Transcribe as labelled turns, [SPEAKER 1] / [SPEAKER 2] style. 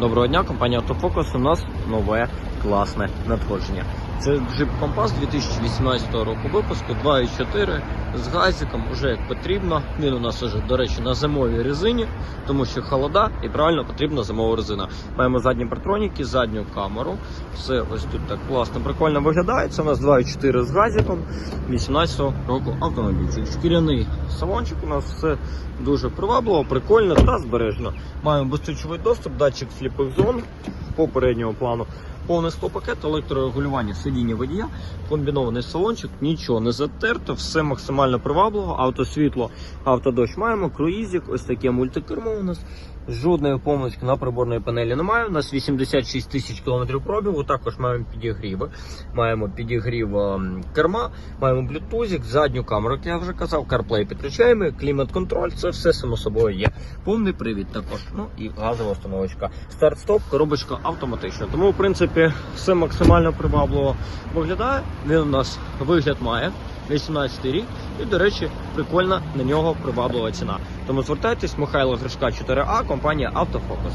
[SPEAKER 1] Доброго дня, компанія Автофокус. У нас нове класне надходження. Це джип компас 2018 року випуску 2.4 з газиком, уже як потрібно. Він у нас уже, до речі, на зимовій резині, тому що холода і правильно потрібна зимова резина. Маємо задні партроніки, задню камеру. Все ось тут так класно, прикольно виглядає. Це у нас 2.4 з газиком 18 року автомобільчик. Шкіряний салончик у нас все дуже привабливо, прикольно та збережено. Маємо безключовий доступ, датчик сліпих зон попереднього плану. Повний склопакет, електрорегулювання сидіння водія, комбінований салончик, нічого не затерто, все максимально привабливо. Автосвітло, автодощ маємо, круїзик, ось таке мультикермо у нас. Жодної помилки на приборної панелі немає. У нас 86 тисяч кілометрів пробігу. Також маємо підігріви. Маємо підігрів ем, керма, маємо блютузик, задню камеру, як я вже казав, CarPlay підключаємо, клімат-контроль, це все само собою є. Повний привід також. Ну і газова установочка. Старт-стоп, коробочка автоматична. Тому, в принципі, все максимально привабливо виглядає. Він у нас вигляд має. 18 рік, і, до речі, прикольна на нього приваблива ціна. Тому звертайтесь, Михайло Гришка, 4А, компанія Автофокус.